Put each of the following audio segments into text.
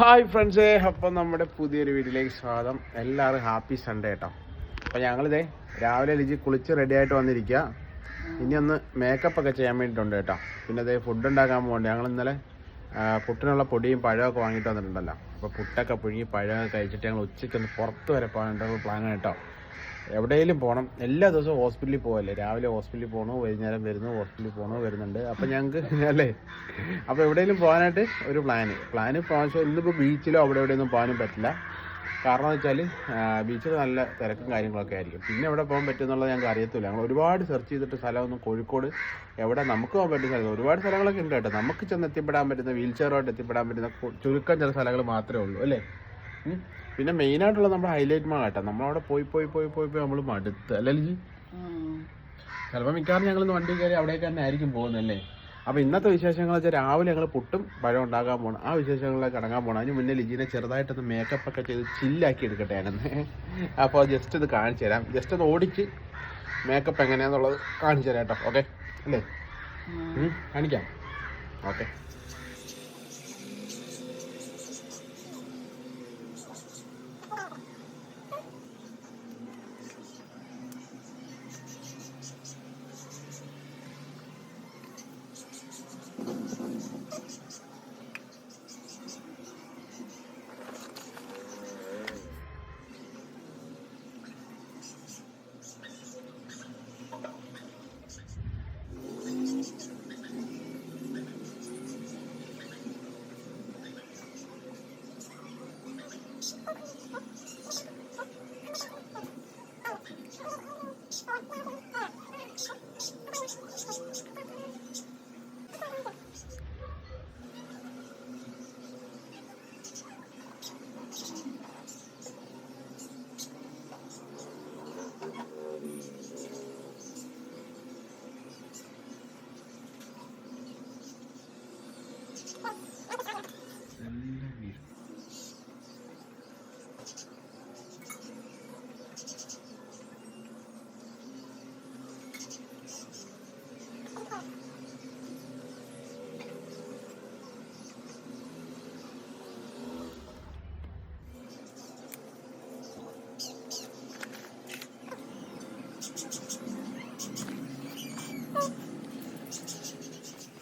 Hi ഫ്രണ്ട്സേ അപ്പം നമ്മുടെ പുതിയൊരു വീട്ടിലേക്ക് സ്വാഗതം. എല്ലാവരും ഹാപ്പി സൺഡേ കേട്ടോ അപ്പം ഞങ്ങളിതേ രാവിലെ ലിജി കുളിച്ച് റെഡി ആയിട്ട് വന്നിരിക്കുക ഇനി ഒന്ന് മേക്കപ്പ് ഒക്കെ ചെയ്യാൻ വേണ്ടിയിട്ടുണ്ട് കേട്ടോ. പിന്നെ അതേ ഫുഡ് ഉണ്ടാക്കാൻ പോകണ്ട ഞങ്ങൾ ഇന്നലെ പുട്ടിനുള്ള പൊടിയും പഴമൊക്കെ വാങ്ങിയിട്ട് വന്നിട്ടുണ്ടല്ലോ. അപ്പോൾ പുട്ടൊക്കെ പുഴുങ്ങി പഴമൊക്കെ കഴിച്ചിട്ട് ഞങ്ങൾ ഉച്ചയ്ക്ക് ഒന്ന് പുറത്ത് വരെ പോകാനുള്ള പ്ലാൻ കേട്ടോ. എവിടെയെങ്കിലും പോകണം എല്ലാ ദിവസവും ഹോസ്പിറ്റലിൽ പോകല്ലേ രാവിലെ ഹോസ്പിറ്റലിൽ പോകണു വൈകുന്നേരം വരുന്നു ഹോസ്പിറ്റലിൽ പോകണു വരുന്നുണ്ട്. അപ്പം ഞങ്ങൾക്ക് അല്ലേ? അപ്പോൾ എവിടെയെങ്കിലും പോകാനായിട്ട് ഒരു പ്ലാന് പ്ലാന് വെച്ചാൽ ഇന്നിപ്പോൾ ബീച്ചിലോ അവിടെ എവിടെയൊന്നും പോകാനും പറ്റില്ല. കാരണം എന്ന് വെച്ചാൽ ബീച്ചിൽ നല്ല തിരക്കും കാര്യങ്ങളൊക്കെ ആയിരിക്കും. പിന്നെ എവിടെ പോകാൻ പറ്റുമെന്നുള്ളത് ഞങ്ങൾക്ക് അറിയത്തില്ല. ഞങ്ങൾ ഒരുപാട് സെർച്ച് ചെയ്തിട്ട് സ്ഥലമൊന്നും കോഴിക്കോട് എവിടെ നമുക്ക് പോകാൻ പറ്റുന്ന സ്ഥലം. ഒരുപാട് സ്ഥലങ്ങളൊക്കെ ഉണ്ട് കേട്ടോ. നമുക്ക് ചെന്ന് എത്തിപ്പെടാൻ പറ്റുന്ന വീൽ ചെയറുമായിട്ട് എത്തിപ്പെടാൻ പറ്റുന്ന ചുരുക്കം ചില സ്ഥലങ്ങൾ മാത്രമേ ഉള്ളൂ. അല്ലേ? ഉം. മെയിൻ ആയിട്ടുള്ള നമ്മുടെ ഹൈലൈറ്റ് മാൾ കേട്ടോ. നമ്മളവിടെ പോയി പോയി പോയി പോയി പോയി നമ്മൾ മടുത്ത്. അല്ലെങ്കിൽ ചിലപ്പോൾ മിക്കവാറും ഞങ്ങൾ വണ്ടി കയറി അവിടേക്ക് തന്നെ ആയിരിക്കും പോകുന്നല്ലേ അപ്പോൾ ഇന്നത്തെ വിശേഷങ്ങൾ വെച്ചാൽ രാവിലെ ഞങ്ങൾ പുട്ടും പഴം ഉണ്ടാക്കാൻ പോകണം ആ വിശേഷങ്ങളിലേക്ക് അടങ്ങാൻ പോകണം അതിന് മുന്നേ ലിജിനെ ചെറുതായിട്ടൊന്ന് മേക്കപ്പ് ഒക്കെ ചെയ്ത് ചില്ലാക്കി എടുക്കട്ടെ ഞാനെന്ന്. അപ്പോൾ ജസ്റ്റ് ഇത് കാണിച്ചു തരാം. ജസ്റ്റ് ഒന്ന് ഓടിച്ച് മേക്കപ്പ് എങ്ങനെയാണെന്നുള്ളത് കാണിച്ചു തരാം കേട്ടോ. ഓക്കെ അല്ലേ? കാണിക്കാം. ഓക്കെ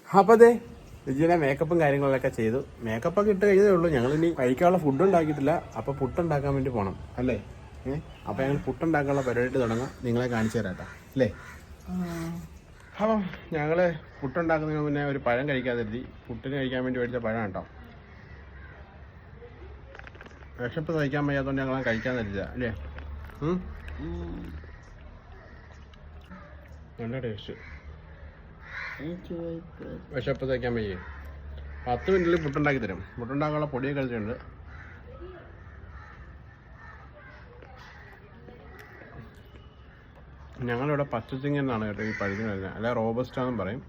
അപ്പോൾ അതെ ലിജിനെ മേക്കപ്പും കാര്യങ്ങളൊക്കെ ചെയ്തു. മേക്കപ്പ് ഒക്കെ ഇട്ട് കഴിഞ്ഞതേ ഉള്ളൂ. ഞങ്ങൾ ഇനി കഴിക്കാനുള്ള ഫുഡ് ഉണ്ടാക്കിയിട്ടില്ല. അപ്പോൾ പുട്ടുണ്ടാക്കാൻ വേണ്ടി പോകണം അല്ലേ? ഏഹ് അപ്പോൾ ഞങ്ങൾ പുട്ടുണ്ടാക്കാനുള്ള പരിപാടി തുടങ്ങാം. നിങ്ങളെ കാണിച്ചു തരാം കേട്ടോ. അല്ലേ? അപ്പം ഞങ്ങൾ പുട്ടുണ്ടാക്കുന്നതിന് മുന്നേ ഒരു പഴം കഴിക്കാതിരുത്തി പുട്ടിന് കഴിക്കാൻ വേണ്ടി മേടിച്ച പഴം കേട്ടോ വിശപ്പ് സഹിക്കാൻ വയ്യാത്തതുകൊണ്ട് ഞങ്ങൾ കഴിക്കാൻ തരില്ല. അല്ലേ? നല്ല ടേസ്റ്റ് വിശപ്പ് തയ്ക്കാൻ വയ്യേ. പത്ത് മിനിറ്റിൽ പുട്ടുണ്ടാക്കി തരും. പുട്ടുണ്ടാക്കാനുള്ള പൊടിയൊക്കെ കളിച്ചിട്ടുണ്ട് ഞങ്ങളിവിടെ പച്ചച്ചിങ്ങ എന്നാണ് കേട്ടോ ഈ പഴുത്തിന് വരുന്നത്. അല്ല റോബസ്റ്റ് ആണെന്ന് പറയും.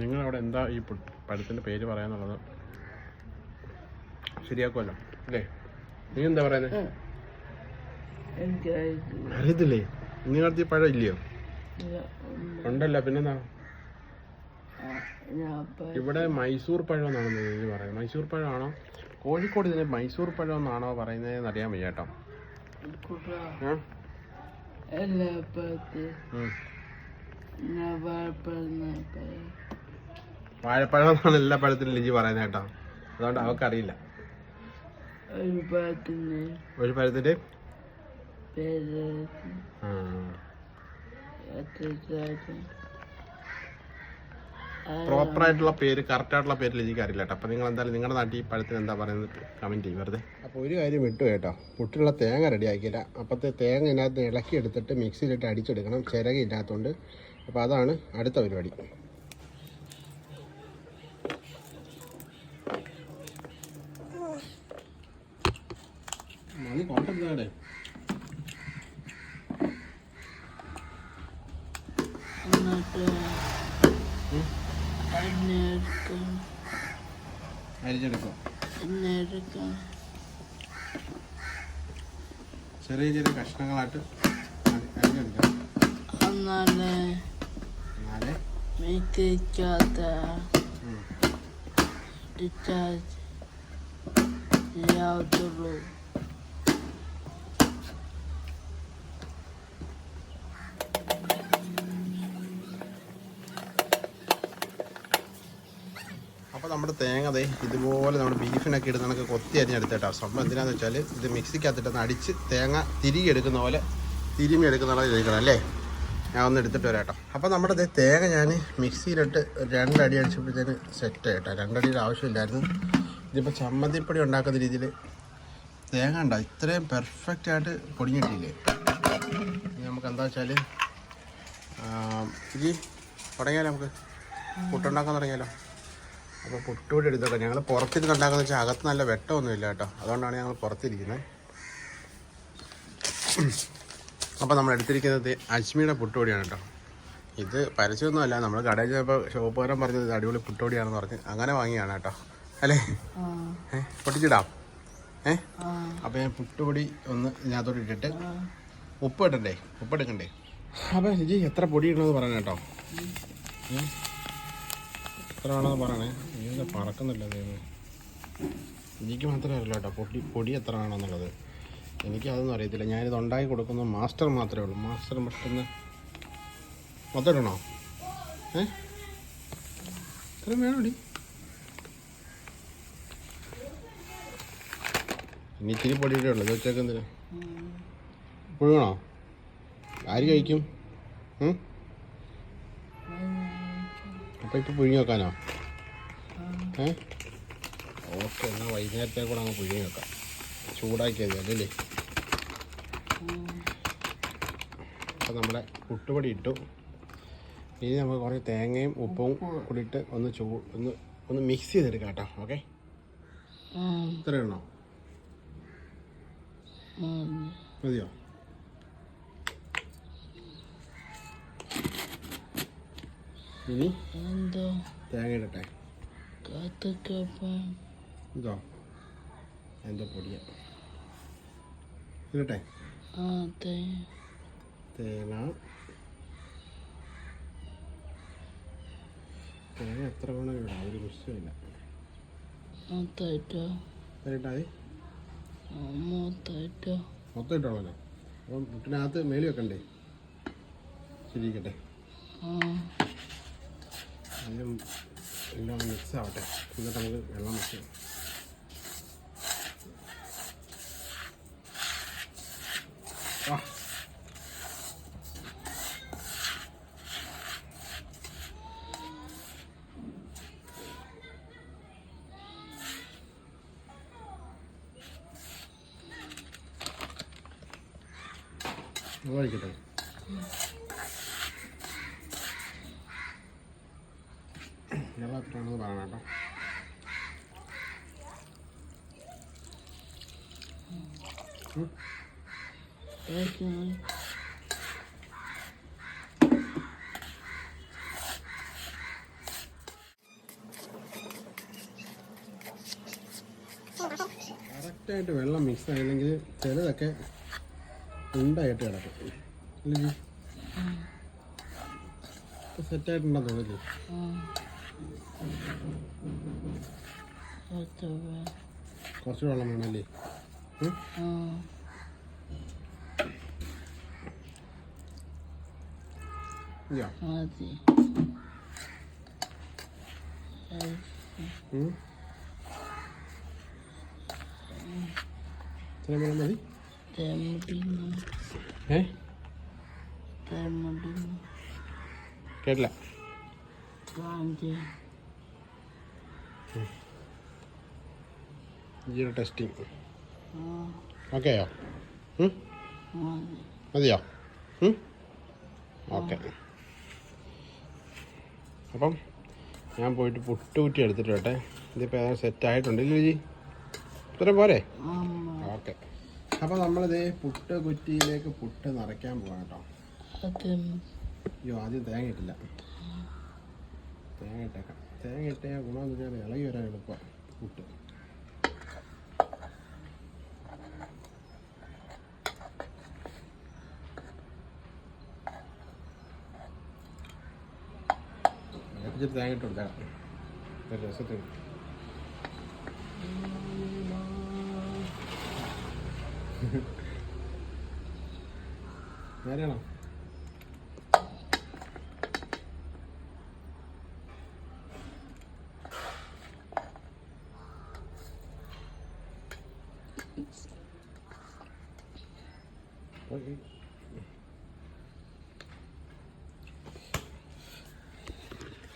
നിങ്ങളവിടെ എന്താ ഈ പഴത്തിന്റെ പേര് പറയാന്നുള്ളത് ശരിയാക്കുമല്ലോ അല്ലേ? നീ എന്താ പറയുന്നത് അറിയത്തില്ലേ? നിങ്ങളുടെ ഈ പഴം ഇല്ലയോ? ഉണ്ടല്ലോ പിന്നെന്താ? ഇവിടെ മൈസൂർ പഴം എന്നാണ് പറയുന്നത്. മൈസൂർ പഴമാണോ? കോഴിക്കോട് ഇതിന് മൈസൂർ പഴം എന്നാണോ പറയുന്നതെന്ന് അറിയാൻ വയ്യാട്ടോ. വാഴപ്പഴം എന്നാണ് എല്ലാ പഴത്തിലും ലിജി പറയുന്നത് കേട്ടോ. അതുകൊണ്ട് അവക്കറിയില്ല ഒരു പഴത്തിന്റെ. പ്രോപ്പർ ആയിട്ടുള്ള പേര് കറക്റ്റ് ആയിട്ടുള്ള പേരിൽ എനിക്ക് അറിയില്ല കേട്ടോ. അപ്പോൾ നിങ്ങൾ എന്തായാലും നിങ്ങളുടെ നാട്ടിൽ ഈ പഴത്തിന് എന്താ പറയുന്നത് കമന്റ് ചെയ്യും വെറുതെ. അപ്പോൾ ഒരു കാര്യം ഇട്ടു കേട്ടോ. പുട്ടിലുള്ള തേങ്ങ റെഡി ആക്കിയില്ല. അപ്പോഴത്തെ തേങ്ങ ഇതിനകത്ത് ഇളക്കി എടുത്തിട്ട് മിക്സിയിലിട്ട് അടിച്ചെടുക്കണം. ചിരക ഇല്ലാത്തതുകൊണ്ട് അപ്പോൾ അതാണ് അടുത്ത പരിപാടി. മണി കോട്ടം അരിച്ചെടുക്കും ചെറിയ ചെറിയ കഷ്ണങ്ങളായിട്ട് അരി- അരിഞ്ഞെടുക്കാം. എന്നാലേ എന്നാലേ. ഡിസ്ചാർജ് ചെയ്യാത്തുള്ളൂ നമ്മുടെ തേങ്ങ ദേ ഇതുപോലെ നമ്മുടെ ബീഫിനൊക്കെ ഇടുന്ന കണക്ക് കൊത്തി അരിഞ്ഞെടുത്തിട്ടാണ് സംഭവം എന്തിനാന്ന് വെച്ചാൽ ഇത് മിക്സിക്കകത്തിട്ടൊന്ന് അടിച്ച് തേങ്ങ തിരികെ എടുക്കുന്ന പോലെ തിരുമി എടുക്കുന്ന പോലെ ചെയ്യിക്കണം അല്ലേ? ഞാൻ ഒന്ന് എടുത്തിട്ട് വരാട്ടോ. അപ്പോൾ നമ്മുടെ തേങ്ങ ഞാൻ മിക്സിയിലിട്ട് രണ്ടടി അടിച്ചപ്പോഴത്തേന് സെറ്റ് ആയിട്ടോ രണ്ടടിയുടെ ആവശ്യമില്ലായിരുന്നു. ഇതിപ്പോൾ ചമ്മന്തിപ്പൊടി ഉണ്ടാക്കുന്ന രീതിയിൽ തേങ്ങ ഉണ്ടോ ഇത്രയും പെർഫെക്റ്റ് ആയിട്ട് പൊടിഞ്ഞിട്ടില്ലേ നമുക്ക് എന്താ വെച്ചാൽ ഇനി തുടങ്ങിയാലോ നമുക്ക്? പുട്ടുണ്ടാക്കാൻ തുടങ്ങിയാലോ? അപ്പോൾ പുട്ടുപൊടി എടുത്തോട്ടെ. ഞങ്ങൾ പുറത്തിരുന്ന് ഉണ്ടാക്കുന്ന വെച്ചാൽ അകത്ത് നല്ല വെട്ടമൊന്നുമില്ല കേട്ടോ. അതുകൊണ്ടാണ് ഞങ്ങൾ പുറത്തിരിക്കുന്നത് അപ്പോൾ നമ്മൾ എടുത്തിരിക്കുന്നത് അജ്മിയുടെ പുട്ടുപൊടിയാണ് കേട്ടോ. ഇത് പരസ്യമൊന്നുമല്ല. നമ്മൾ കടയിൽ ചെന്നപ്പോൾ ഷോപ്പുകാരൻ പറഞ്ഞത് ഇത് അടിപൊളി പുട്ടുപൊടിയാണെന്ന് പറഞ്ഞ് അങ്ങനെ വാങ്ങിയാണ് കേട്ടോ. അല്ലേ? ഏ പൊട്ടിച്ചിടാം. ഏ? അപ്പോൾ ഞാൻ പുട്ടുപൊടി ഒന്ന് ഇതിനകത്തോട്ട് ഇട്ടിട്ട് ഉപ്പ് ഇട്ടണ്ടേ ഉപ്പ് എടുക്കണ്ടേ? അപ്പോൾ രുചി എത്ര പൊടി ഇടണമെന്ന് പറഞ്ഞു കേട്ടോ. ഏ? എത്ര വേണമെന്ന് പറയണേ. ഇത് പറക്കുന്നില്ല എനിക്ക് മാത്രമേ അറിയില്ല കേട്ടോ. പൊടി പൊടി എത്ര ആണെന്നുള്ളത് എനിക്ക് അതൊന്നും അറിയത്തില്ല. ഞാനിത് ഉണ്ടാക്കി കൊടുക്കുന്ന മാസ്റ്റർ മാത്രമേ ഉള്ളൂ. മാസ്റ്റർ പെട്ടെന്ന് മൊത്തം ഇടണോ ഏ വേണോടി ഇനി ഇത്തിരി പൊടിയുടെ ഉള്ളൂ. ഇത് വെച്ചേക്കെന്തിനാ പുഴുങ്ങണോ ആര് കഴിക്കും? അപ്പോൾ ഇപ്പോൾ പുഴുങ്ങി വെക്കാനോ? ഏ? ഓക്കെ എന്നാൽ വൈകുന്നേരത്തെ കൂടെ അങ്ങ് പുഴുങ്ങി വെക്കാം. ചൂടാക്കിയത് അല്ലേ? അപ്പോൾ നമ്മുടെ പുട്ടുപൊടി ഇട്ടു. ഇനി നമുക്ക് കുറേ തേങ്ങയും ഉപ്പും കൂടി ഇട്ട് ഒന്ന് ചൂ ഒന്ന് ഒന്ന് മിക്സ് ചെയ്തെടുക്കാം കേട്ടോ ഓക്കെ? ഇത്രയുണ്ടോ ഇത്ര മതിയോ? ഇനി എന്തോ? തേങ്ങ ഇടട്ടെ ഇതോ എന്തോ പൊടിയ. ഇടട്ടെ ആ തേങ്ങ. തേങ്ങ എത്ര വേണം ഇടാം ഒരു പ്രശ്നമില്ല മൊത്തം ഇട്ടോളല്ലോ അപ്പം മുട്ടിനകത്ത് മേലി വെക്കണ്ടേ? ശരിക്കട്ടെ അതിലും എല്ലാം മിക്സ് എന്നിട്ട് നമുക്ക് വെള്ളം ചെയ്യാം. ആ കഴിക്കട്ടെ വെള്ളം എത്രയാണെന്ന് പറയണം കേട്ടോ കഴിക്കുന്നു കറക്റ്റായിട്ട് വെള്ളം മിക്സ് ആയില്ലെങ്കിൽ ചിലതൊക്കെ ഉണ്ടായിട്ട് കിടക്കും. ഇല്ലെങ്കിൽ സെറ്റായിട്ടുണ്ടെന്ന് തോന്നില്ലേ? കുറച്ച് വെള്ളം വേണമല്ലേ? ഇയ്യോ. മതി ഉം? ഇത്രയും വെള്ളം മതി തെമ്മുടിന്നു ഏ തെമ്മുടിന്നു കേട്ടില്ല കാഞ്ചി ജീരോ ടെസ്റ്റിംഗ് ആ ഓക്കെയോ? മതി മതിയോ ഓക്കെ അപ്പം ഞാൻ പോയിട്ട് പുട്ട് കുറ്റി എടുത്തിട്ട് വട്ടെ ഇതിപ്പോൾ ഏതാ സെറ്റ് ആയിട്ടുണ്ട്. ഇല്ലേ ജി ഇത്ര പോരെ? ഓക്കെ. അപ്പോൾ നമ്മളിത് പുട്ട് കുറ്റിയിലേക്ക് പുട്ട് നിറയ്ക്കാൻ പോകാം കേട്ടോ. അയ്യോ ആദ്യം തേങ്ങ ഇട്ടില്ല. തേങ്ങ ഇട്ടേക്കാം. തേങ്ങ ഇട്ടേ ഗുണമെന്ന് വെച്ചാൽ ഇളകി വരാൻ എളുപ്പം പുട്ട്. ഇച്ചിരി തേങ്ങ ഇട്ട് കൊടുത്തേക്കാം ഒരു രസത്തിന് നേരെയാണോ?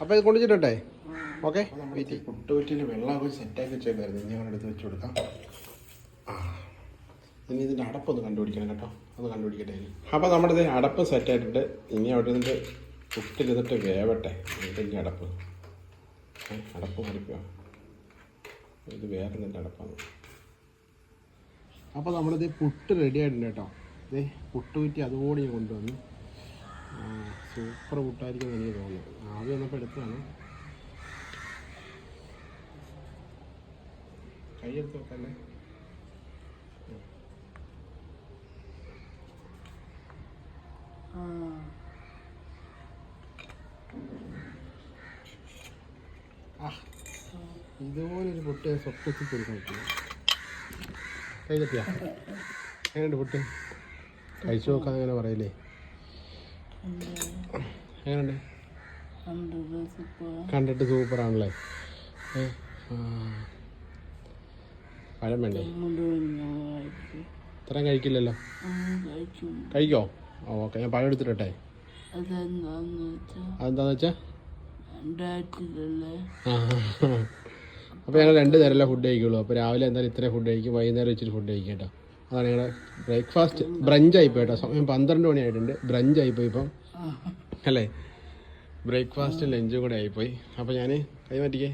അപ്പോൾ ഇത് കൊണ്ടുവച്ചിട്ടെ ഓക്കെ. കുട്ടുവറ്റിയിൽ വെള്ളമൊക്കെ സെറ്റാക്കി വെച്ചേക്കായിരുന്നു. ഇനി എടുത്ത് വെച്ച് കൊടുക്കാം. ആ. ഇനി ഇതിന്റെ അടപ്പൊന്ന് കണ്ടുപിടിക്കണം കേട്ടോ. ഒന്ന് കണ്ടുപിടിക്കട്ടെ ഇനി. അപ്പോൾ നമ്മുടെ ഇത് അടപ്പ് സെറ്റായിട്ടുണ്ട് ഇനി അവിടെ ഇതിന്റെ കുട്ടിലിതിട്ട് വേവട്ടെ. ഇതിന്റെ അടപ്പ്. അടപ്പ് മറിക്കുക ഇത് വേറെ അടപ്പാണ്. അപ്പോൾ നമ്മളിത് പുട്ട് റെഡി ആയിട്ടുണ്ട് കേട്ടോ. ഇതേ പുട്ട് കുറ്റി അതുകൂടി കൊണ്ടുവന്നു. സൂപ്പർ പുട്ടായിരിക്കും എനിക്ക് തോന്നുന്നു ആദ്യം വന്നപ്പോൾ എടുത്തതാണ്. കൈയെടുത്ത് വെക്കല്ലേ? ഇതുപോലൊരു പൊട്ടിയ സ്വപ്നത്തിൽ കൊടുക്കാൻ പറ്റില്ല കൈ കെട്ടിയാ എങ്ങനെയുണ്ട് പൊട്ടി? കഴിച്ചു നോക്കാതെ അങ്ങനെ പറയില്ലേ? സൂപ്പർ കണ്ടിട്ട് സൂപ്പറാണല്ലേ. പഴം വേണ്ടേ? ഇത്രയും കഴിക്കില്ലല്ലോ? കഴിക്കോ? ഓക്കെ. ഞാൻ പഴം എടുത്തിട്ടെ അതെന്താന്ന് വെച്ചാ? അപ്പൊ അപ്പോൾ ഞങ്ങൾ രണ്ട് തരല്ലേ ഫുഡ് കഴിക്കുള്ളൂ. അപ്പോൾ രാവിലെ എന്തായാലും ഇത്രയും ഫുഡ് കഴിക്കും. വൈകുന്നേരം വെച്ചിട്ട് ഫുഡ് കഴിക്കും കേട്ടോ. അതാണ് ഞങ്ങളുടെ ബ്രേക്ക്ഫാസ്റ്റ് ബ്രഞ്ച് പോയി കേട്ടോ സമയം പന്ത്രണ്ട് മണി ആയിട്ടുണ്ട് ബ്രഞ്ച് ആയിപ്പോയി ഇപ്പം അല്ലേ? ബ്രേക്ക്ഫാസ്റ്റും ലഞ്ചും കൂടെ ആയിപ്പോയി. അപ്പോൾ ഞാൻ കൈ മാറ്റിക്കേ.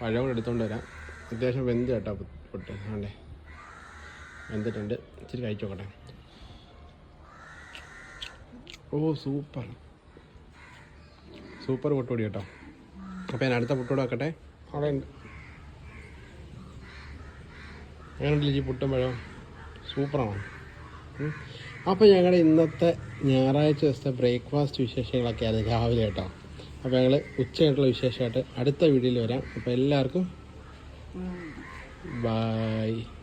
പഴം കൂടെ എടുത്തുകൊണ്ട് വരാം. അത്യാവശ്യം വെന്ത് കേട്ടോ പൊട്ട്. ആണ്ടേ വെന്തിട്ടുണ്ട്. ഇച്ചിരി കഴിച്ചു നോക്കട്ടെ. ഓ സൂപ്പർ. സൂപ്പർ പൊട്ടുപൊടി കേട്ടോ. അപ്പോൾ ഞാൻ അടുത്ത പൊട്ടുകൂടെ വെക്കട്ടെ. അവിടെ ഉണ്ട് എങ്ങനെയുണ്ട് ഈ പുട്ടും പഴം സൂപ്പറാണോ. അപ്പോൾ ഞങ്ങളുടെ ഇന്നത്തെ ഞായറാഴ്ച ദിവസത്തെ ബ്രേക്ക്ഫാസ്റ്റ് വിശേഷങ്ങളൊക്കെ ആയിരുന്നു രാവിലെ കേട്ടോ. അപ്പോൾ ഞങ്ങൾ ഉച്ചയായിട്ടുള്ള വിശേഷമായിട്ട് അടുത്ത വീഡിയോയിൽ വരാം. അപ്പോൾ എല്ലാവർക്കും ബായ്